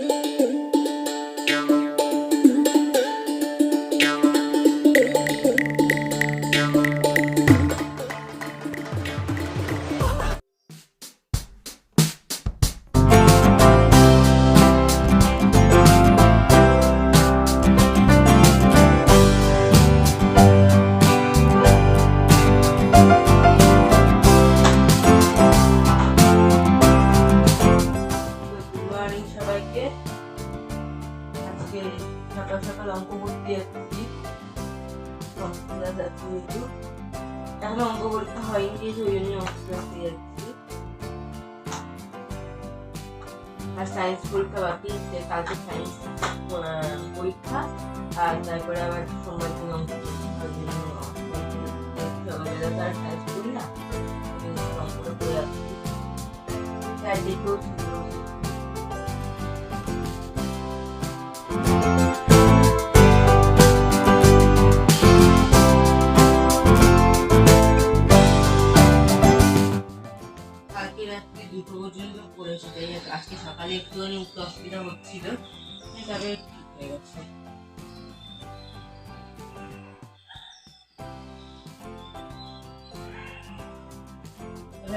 Mm-hmm. সবাইকে আজকে সকাল সকাল অঙ্ক করতে যাচ্ছি। যাচ্ছি একটু এখন অঙ্ক হয়নি জন্য যাচ্ছি। আর সায়েন্স পরীক্ষা বাকি কালকে সায়েন্স পরীক্ষা আর তারপরে আবার সোমবার দিন অঙ্ক। সকালবেলা তো করি না করে আর উঠতে অসুবিধা হচ্ছিল। তবে ঠিক হয়ে গেছে।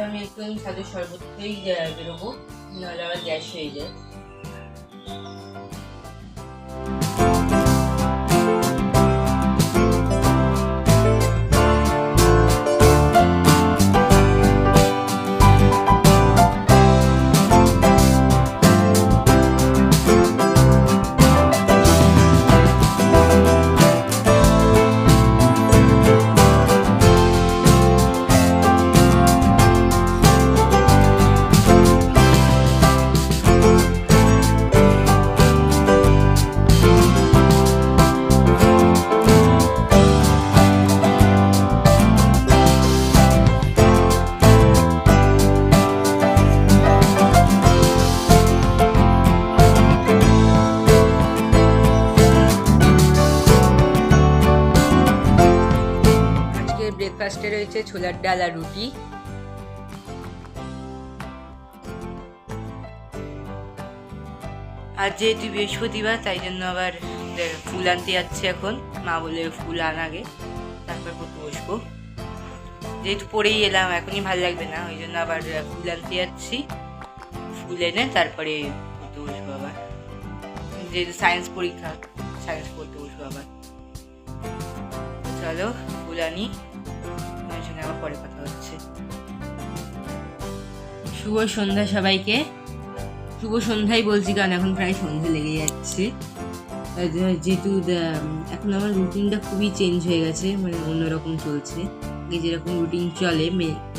আমি একটু সাথে শরবতেই বেরোবো, নাহলে আবার গ্যাস হয়ে যায়। ব্রেকফাস্টে রয়েছে ছোলার ডাল আর রুটি। আর যেহেতু বৃহস্পতিবার, তাই জন্য আবার ফুল আনতে যাচ্ছে এখন। মা বলে ফুল আন আগে, তারপর পড়তে বসবো। যেহেতু পড়েই এলাম, এখনই ভালো লাগবে না, ওই জন্য আবার ফুল আনতে যাচ্ছি। ফুল এনে তারপরে পড়তে বসবো আবার। যেহেতু সায়েন্স পরীক্ষা, সায়েন্স পড়তে বসবো আবার। চলো, ফুল আনি। আবার পরে কথা হচ্ছে। শুভ সন্ধ্যা সবাইকে। শুভ সন্ধ্যাই বলছি, কারণ এখন প্রায় সন্ধ্যে লেগে যাচ্ছে। যেহেতু এখন আমার রুটিনটা খুবই চেঞ্জ হয়ে গেছে মানে অন্যরকম চলছে। আগে যেরকম রুটিন চলে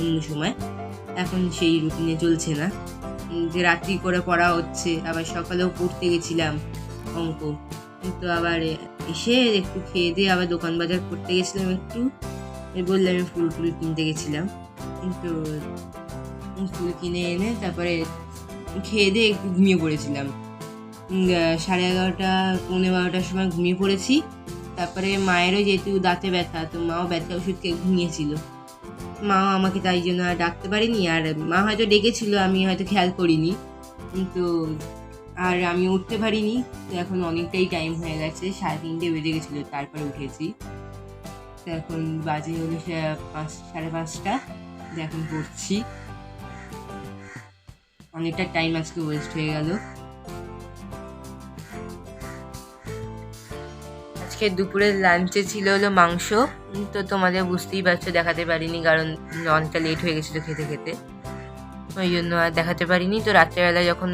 অন্য সময়, এখন সেই রুটিনে চলছে না। যে রাত্রি করে পড়া হচ্ছে, আবার সকালেও পড়তে গেছিলাম অঙ্ক। কিন্তু আবার এসে একটু খেয়ে দিয়ে আবার দোকান বাজার করতে গেছিলাম একটু। এই বললাম আমি ফুল টুল কিনতে গেছিলাম। কিন্তু ফুল কিনে এনে তারপরে খেয়ে দিয়ে একটু ঘুমিয়ে পড়েছিলাম। সাড়ে এগারোটা, পৌনে বারোটার সময় ঘুমিয়ে পড়েছি। তারপরে মায়েরও যেহেতু দাঁতে ব্যথা, তো মাও ব্যথা ওষুধ খেয়ে ঘুমিয়েছিল। মাও আমাকে তাই জন্য আর ডাকতে পারিনি। আর মা হয়তো ডেকেছিল, আমি হয়তো খেয়াল করিনি। কিন্তু আর আমি উঠতে পারিনি। তো এখন অনেকটাই টাইম হয়ে গেছে, সাড়ে তিনটে বেজে গেছিল, তারপরে উঠেছি। তো এখন বাজে হলো পাঁচ, সাড়ে পাঁচটা। এখন পড়ছি। অনেকটা টাইম আজকে ওয়েস্ট হয়ে গেল। আজকে দুপুরের লাঞ্চে ছিল হলো মাংস। তো তোমাদের বুঝতেই পারছ, দেখাতে পারিনি কারণ অনেকটা লেট হয়ে গেছিল খেতে খেতে। ওই জন্য আর দেখাতে পারিনি। তো রাত্রেবেলা যখন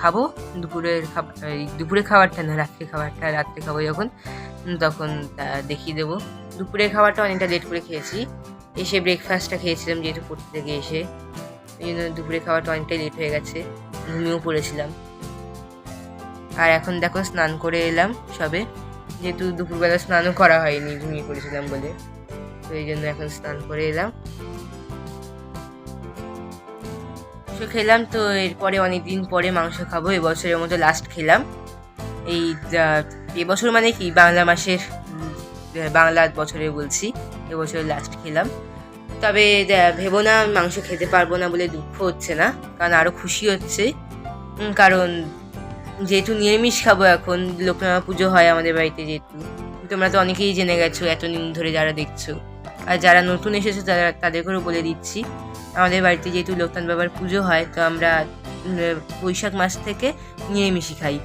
খাব, দুপুরের খাবার এই দুপুরের খাবারটা না, রাত্রে খাবারটা, রাত্রে খাব যখন তখন দেখিয়ে দেবো। দুপুরের খাবারটা অনেকটা লেট করে খেয়েছি। এসে ব্রেকফাস্টটা খেয়েছিলাম যেহেতু পড়তে থেকে এসে। ওই জন্য দুপুরের খাবারটা অনেকটাই লেট হয়ে গেছে। ঘুমিয়েও পড়েছিলাম। আর এখন দেখো স্নান করে এলাম সবে। যেহেতু দুপুরবেলা স্নানও করা হয়নি, ঘুমিয়ে পড়েছিলাম বলে। তো এই জন্য এখন স্নান করে এলাম। মাংস খেলাম তো, এরপরে অনেকদিন পরে মাংস খাব। এবছরের মতো লাস্ট খেলাম। এই এবছর মানে কি? বাংলা মাসের বাংলা বছরে বলছি এবছর লাস্ট খেলাম। তবে ভেবো না মাংস খেতে পারব না বলে দুঃখ হচ্ছে না, কারণ আরও খুশি হচ্ছে। কারণ যেহেতু নিরামিষ খাব এখন, লোকনাথ পুজো হয় আমাদের বাড়িতে যেহেতু। তোমরা তো অনেকেই জেনে গেছো, এতদিন ধরে যারা দেখছ। আর যারা নতুন এসেছ, তারা তাদেরকেও বলে দিচ্ছি। আমাদের বাড়িতে যেহেতু লোকনাথ বাবার পুজো হয়, তো আমরা বৈশাখ মাস থেকে নিরামিষই খাই।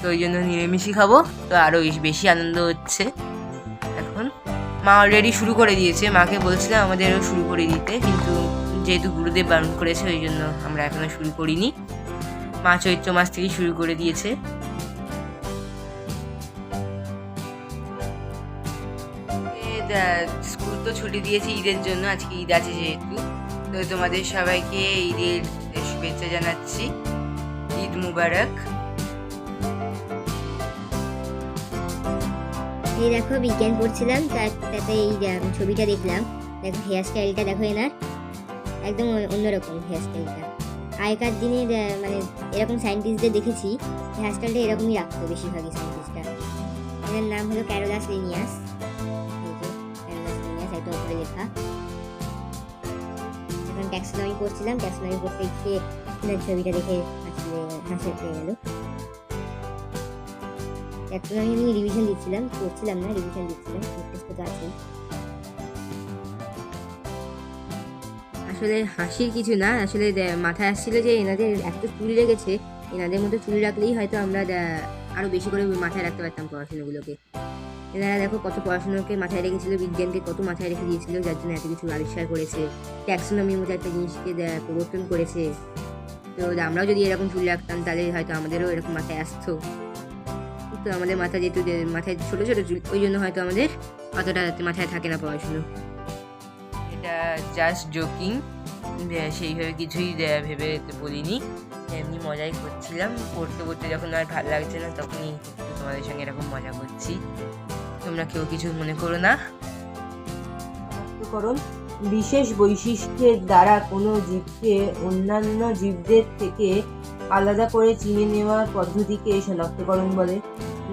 তো ওই জন্য নিরামিষই খাব, তো আরও বেশি আনন্দ হচ্ছে। মা অলরেডি শুরু করে দিয়েছে। মাকে বলছিলাম আমাদেরও শুরু করে দিতে, কিন্তু যেহেতু গুরুদেব বারণ করেছে, ওই জন্য আমরা এখনও শুরু করিনি। মা চৈত্র মাস থেকে শুরু করে দিয়েছে। স্কুল তো ছুটি দিয়েছে ঈদের জন্য, আজকে ঈদ আছে যেহেতু। তো তোমাদের সবাইকে ঈদের শুভেচ্ছা জানাচ্ছি। ঈদ মুবারক। এই দেখো বিজ্ঞান পড়ছিলাম, তার তাতে এই ছবিটা দেখলাম। দেখো হেয়ার স্টাইলটা দেখো এনার। একদম অন্যরকম হেয়ার স্টাইলটা আগেকার দিনের মানে এরকম সায়েন্টিস্টদের দেখেছি হেয়ার স্টাইলটা এরকমই রাখতো বেশিরভাগই সায়েন্টিস্টরা এনার নাম হলো ক্যারোলাস লিনিয়াস যে ক্যারোলাস লিনিয়াস একদম উপরে লেখা। এখন ট্যাক্সোনমি পড়ছিলাম ট্যাক্সোনমি পড়তে গিয়ে ছবিটা দেখে হাসি হাসি পেয়ে গেল। এখন আমি রিভিশন দিচ্ছিলাম করছিলাম না রিভিশন দিচ্ছিলাম আছে আসলে হাসির কিছু না। আসলে মাথায় আসছিল যে এনাদের এত চুল লেগেছে, এনাদের মধ্যে চুল রাখলেই হয়তো আমরা দে- আরও বেশি করে মাথায় রাখতে পারতাম পড়াশোনাগুলোকে। এনারা দেখো কত পড়াশোনাকে মাথায় রেখেছিল, বিজ্ঞানকে কত মাথায় রেখে দিয়েছিল, যার জন্য এত কিছু আবিষ্কার করেছে। ট্যাক্সোনমির মতো একটা জিনিসকে প্রবর্তন করেছে। তো আমরাও যদি এরকম চুল রাখতাম, তাহলে হয়তো আমাদেরও এরকম মাথায় আসতো। তো আমাদের মাথা যেহেতু মাথায় ছোটো ছোটো চুল ওই জন্য হয়তো আমাদের অতটা মাথায় থাকে না পড়াশুনো এটা জাস্ট জোকিং সেইভাবে কিছুই ভেবে বলিনি। এমনি মজাই করছিলাম। পড়তে পড়তে যখন আর ভালো লাগছে না তখনই তোমাদের সঙ্গে এরকম মজা করছি। তোমরা কেউ কিছু মনে করো না? শনাক্তকরণ বিশেষ বৈশিষ্ট্যের দ্বারা কোনো জীবকে অন্যান্য জীবদের থেকে আলাদা করে চিনে নেওয়ার পদ্ধতিকে শনাক্তকরণ বলে।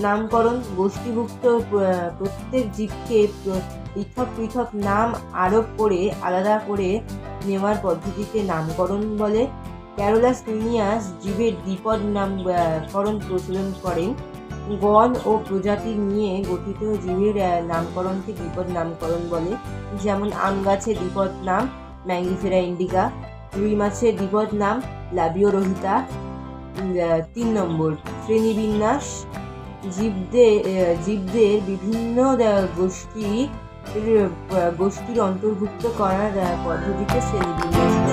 নামকরণ গোষ্ঠীভুক্ত প্রত্যেক জীবকে পৃথক পৃথক নাম আরোপ করে আলাদা করে নেওয়ার পদ্ধতিকে নামকরণ বলে। ক্যারোলাস লিনিয়াস জীবের দ্বিপদ নামকরণ প্রচলন করেন। গণ ও প্রজাতি নিয়ে গঠিত জীবের নামকরণকে দ্বিপদ নামকরণ বলে। যেমন আম গাছের দ্বিপদ নাম ম্যাঙ্গিফেরা ইন্ডিকা রুই মাছের দ্বিপদ নাম লাবিওরোহিতা উম, আহ, তিন নম্বর শ্রেণীবিন্যাস। জীবদের জীবদের বিভিন্ন গোষ্ঠী গোষ্ঠীর অন্তর্ভুক্ত করার পদ্ধতিতে শ্রেণীবিন্যাস।